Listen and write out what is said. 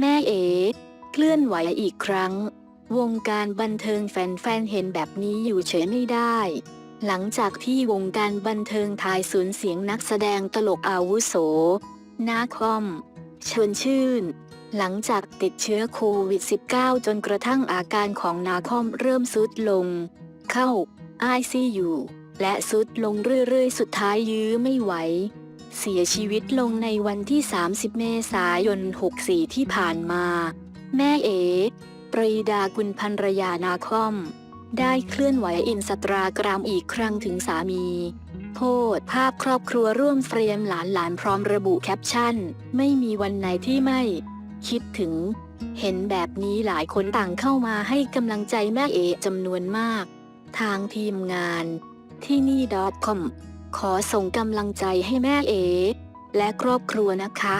แม่เอ๋เคลื่อนไหวอีกครั้ง วงการบันเทิงแฟนๆเห็นแบบนี้อยู่เฉยไม่ได้ หลังจากที่วงการบันเทิงทายสูญเสียงนักแสดงตลกอาวุโส นาคอมชวนชื่น หลังจากติดเชื้อโควิด -19 จนกระทั่งอาการของนาคอมเริ่มซุดลง เข้า ICU และซุดลงเรื่อยๆ สุดท้ายยื้อไม่ไหว เสียชีวิตลงในวันที่ 30 เมษายน 64 ที่ผ่านมา แม่เอ๋ปรีดากุลพันรยานาคอม ได้เคลื่อนไหวอินสตราแกรมอีกครั้งถึงสามี โพสภาพครอบครัวร่วมเฟรมหลานๆพร้อมระบุแคปชั่น ไม่มีวันไหนที่ไม่ คิดถึง เห็นแบบนี้หลายคนต่างเข้ามาให้กำลังใจแม่เอ๋จำนวนมาก ทางทีมงานที่นี่ .com ขอส่งกำลังใจให้แม่เอ๋และครอบครัวนะคะ